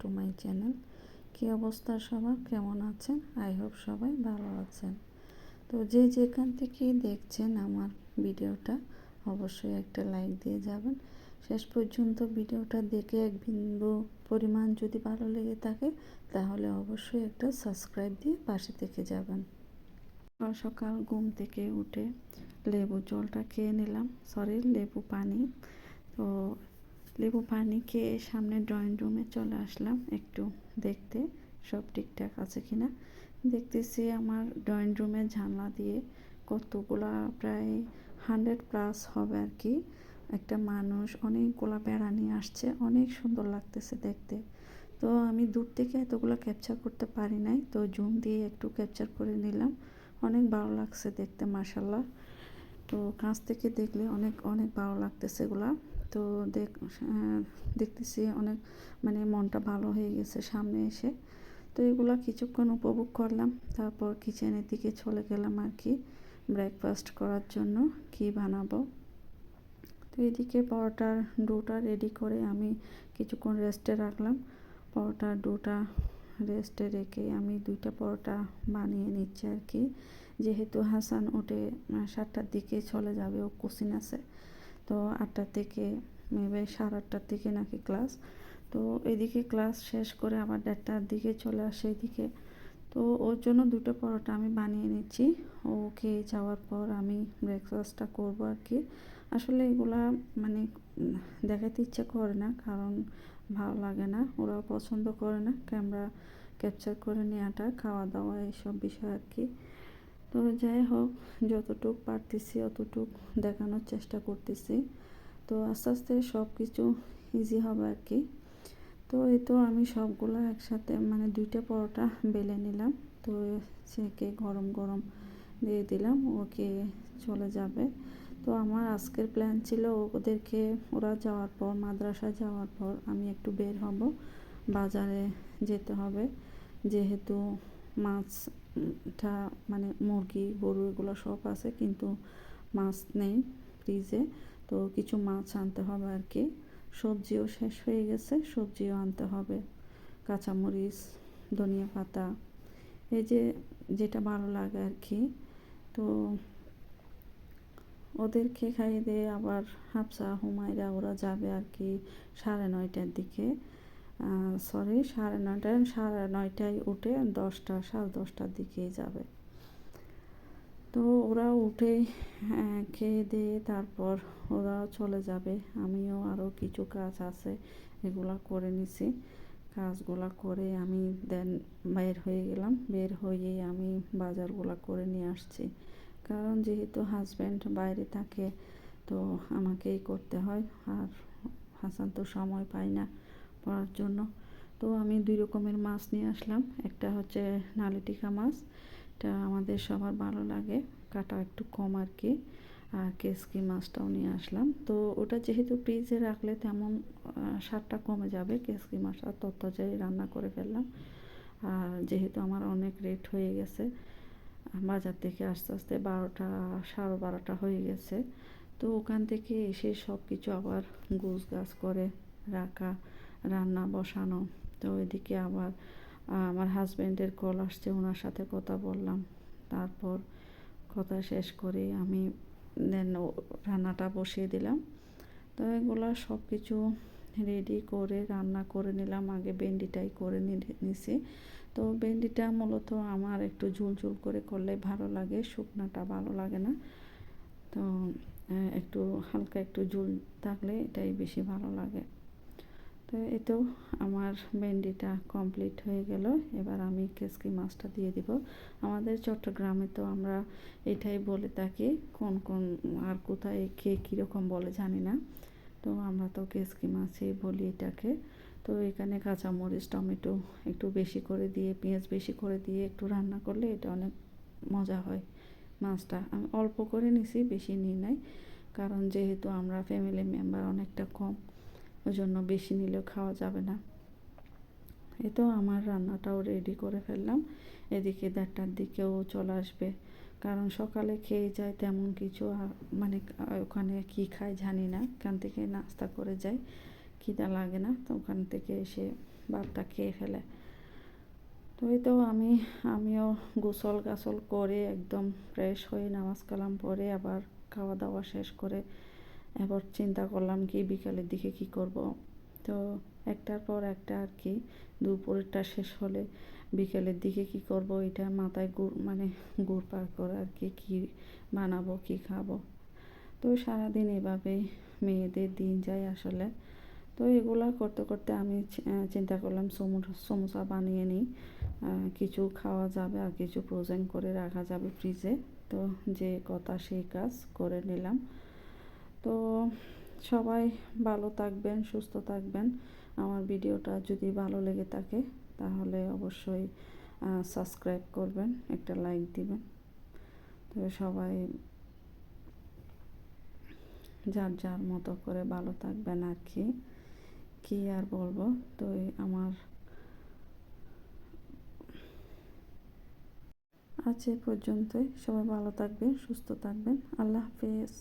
To my channel কী অবস্থা সবার? কেমন আছেন? আই হোপ সবাই ভালো আছেন। তো যে যেখান থেকে দেখছেন আমার ভিডিওটা, অবশ্যই একটা লাইক দিয়ে যাবেন। শেষ পর্যন্ত ভিডিওটা দেখে এক বিন্দু পরিমাণ যদি ভালো লেগে থাকে, তাহলে অবশ্যই একটা সাবস্ক্রাইব দিয়ে পাশে থেকে যাবেন। সকাল ঘুম থেকে উঠে লেবু জলটা খেয়ে নিলাম। সরি, লেবু পানি। তো লেবু পানি খেয়ে সামনে ড্রয়িং রুমে চলে আসলাম একটু দেখতে, সব ঠিকঠাক আছে কি না দেখতেছি আমার ড্রয়িং রুমের জানলা দিয়ে কতগুলা প্রায় হান্ড্রেড প্লাস হবে আর কি। একটা মানুষ অনেকগুলা বেড়া নিয়ে আসছে, অনেক সুন্দর লাগতেছে দেখতে। তো আমি দূর থেকে এতগুলো ক্যাপচার করতে পারি নাই, তো জুম দিয়ে একটু ক্যাপচার করে নিলাম। অনেক ভালো লাগছে দেখতে মাসাল্লাহ তো কাছ থেকে দেখলে অনেক অনেক ভালো লাগতেছে এগুলা। তো দেখ দেখতেছি অনেক মানে মনটা ভালো হয়ে গেছে সামনে এসে। তো এগুলো কিছুক্ষণ উপভোগ করলাম, তারপর কিচেনের দিকে চলে গেলাম আর কি ব্রেকফাস্ট করার জন্য, কি বানাবো। তো এদিকে পরোটার ডোটা রেডি করে আমি কিছুক্ষণ রেস্টে রাখলাম। পরোটার ডোটা রেস্টে রেখে আমি দুইটা পরোটা বানিয়ে নিচ্ছি আর কি। যেহেতু হাসান উঠে সাতটার দিকে চলে যাবে, ও কোচিং আছে। তো আটটা থেকে মেবে সাড়ে আটটার দিকে নাকি ক্লাস তো এদিকে ক্লাস শেষ করে আবার দেড়টার দিকে চলে আসে এদিকে। তো ওর জন্য দুটো পরোটা আমি বানিয়ে নিচ্ছি। ও খেয়ে যাওয়ার পর আমি ব্রেকফাস্টটা করব আর কি। আসলে এগুলা মানে দেখাতে ইচ্ছে করে না, কারণ ভালো লাগে না। ওরাও পছন্দ করে না। ক্যামেরা ক্যাপচার করে নেওয়াটা খাওয়া দাওয়া এইসব বিষয় আর কি। তো যাই হোক, যতটুক পারতেছি অতটুক দেখানোর চেষ্টা করতেছি। তো আস্তে আস্তে সব কিছু ইজি হবে আর কি। তো এই তো আমি সবগুলো একসাথে মানে দুইটা পরোটা বেলে নিলাম। তো সেকে গরম গরম দিয়ে দিলাম, ওকে চলে যাবে। তো আমার আজকের প্ল্যান ছিল ওদেরকে, ওরা যাওয়ার পর মাদ্রাসা যাওয়ার পর আমি একটু বের হব। বাজারে যেতে হবে, যেহেতু মাছটা মানে মুরগি, গরু এগুলো সব আছে, কিন্তু মাছ নেই ফ্রিজে তো কিছু মাছ আনতে হবে আর কি। সবজিও শেষ হয়ে গেছে, সবজিও আনতে হবে। কাঁচামরিচ, ধনিয়া পাতা, এই যে যেটা ভালো লাগে আর কি। তো ওদেরকে খাইয়ে দিয়ে আবার হাফসা হুমায়রা ওরা যাবে আর কি সাড়ে নয়টার দিকে। সরি সাড়ে নয়টায় সাড়ে নয়টায় উঠে দশটা, সাড়ে দশটার দিকেই যাবে। তো ওরা উঠে খেয়ে দিয়ে তারপর ওরাও চলে যাবে। আমিও আরও কিছু কাজ আছে, এগুলা করে নিছি। কাজগুলা করে আমি দেন বের হয়ে গেলাম। বের হয়ে আমি বাজারগুলা করে নিয়ে আসছি। কারণ যেহেতু হাজব্যান্ড বাইরে থাকে, তো আমাকেই করতে হয়। আর হাসান তো সময় পায় না। পড়ার জন্য। তো আমি দুই রকমের মাছ নিয়ে আসলাম। একটা হচ্ছে নালিটিকা মাছ, এটা আমাদের সবার ভালো লাগে, কাটা একটু কম আর কি আর কেসকি মাছটাও নিয়ে আসলাম। তো ওটা যেহেতু ফ্রিজে রাখলে তেমন স্বাদটা কমে যাবে, কেসকি মাছটা তত্ত্বজারি রান্না করে ফেললাম। আর যেহেতু আমার অনেক রেট হয়ে গেছে বাজার থেকে আস্তে আস্তে বারোটা, সাড়ে বারোটা হয়ে গেছে। তো ওখান থেকে এসে সব কিছু আবার গুছ গাছ করে রাখা রান্না বসানো। তো এদিকে আবার আমার হাজব্যান্ডের কল আসছে ওনার সাথে কথা বললাম। তারপর কথা শেষ করে, আমি দেন রান্নাটা বসিয়ে দিলাম। তো এগুলো সব কিছু রেডি করে, রান্না করে নিলাম। আগে ভেন্ডিটাই করে নিছি। তো ভেন্ডিটা মূলত আমার একটু ঝুলঝুল করে করলে ভালো লাগে, শুকনাটা ভালো লাগে না। তো একটু হালকা একটু ঝুল থাকলে এটাই বেশি ভালো লাগে। তো এতেও আমার ভেন্ডিটা কমপ্লিট হয়ে গেল। এবার আমি কেসকি মাছটা দিয়ে দিব। আমাদের চট্টগ্রামে তো আমরা এটাই বলে থাকি, কোন কোন আর কোথায় কে কীরকম বলে জানি না। তো আমরা তো কেসকি মাছই বলি এটাকে। তো এখানে কাঁচামরিচ, টমেটো একটু বেশি করে দিয়ে, পেঁয়াজ বেশি করে দিয়ে একটু রান্না করলে এটা অনেক মজা হয় মাছটা। আমি অল্প করে নিছি, বেশি নিই নাই। কারণ যেহেতু আমরা ফ্যামিলি মেম্বার অনেকটা কম ওই জন্য বেশি নিলেও খাওয়া যাবে না। এ তো আমার রান্নাটাও রেডি করে ফেললাম। এদিকে দেড়টার দিকেও চলে আসবে। কারণ সকালে খেয়ে যায় তেমন কিছু মানে ওখানে কি খায় জানি না। এখান থেকে নাস্তা করে যায়। খিদা লাগে না, তো ওখান থেকে এসে ভাতটা খেয়ে ফেলে। তো এই তো আমি, আমিও গোসল গাসল করে একদম ফ্রেশ হয়ে নামাজ কালাম পরে আবার খাওয়া দাওয়া শেষ করে এবার চিন্তা করলাম কি বিকালের দিকে কি করব। তো একটার পর একটা আর কি, দুপুরেরটা শেষ হলে বিকেলের দিকে কি করব, এটা মাথায় গুড় মানে গুড় পার করে আর কি, কী বানাবো, কি খাব। তো সারাদিন এভাবে মেয়েদের দিন যায় আসলে। তো এগুলা করতে করতে আমি চিন্তা করলাম সমোসা বানিয়ে নিই। কিছু খাওয়া যাবে আর কিছু ফ্রোজেন করে রাখা যাবে ফ্রিজে তো যে কথা সেই কাজ করে নিলাম। তো সবাই ভালো থাকবেন, সুস্থ থাকবেন। আমার ভিডিওটা যদি ভালো লেগে থাকে, তাহলে অবশ্যই সাবস্ক্রাইব করবেন, একটা লাইক দিবেন। তো সবাই যার যার মতো করে ভালো থাকবেন আর কি। কী আর বলব? তো আমার আজ এ পর্যন্তই। সবাই ভালো থাকবেন, সুস্থ থাকবেন। আল্লাহ হাফিজ।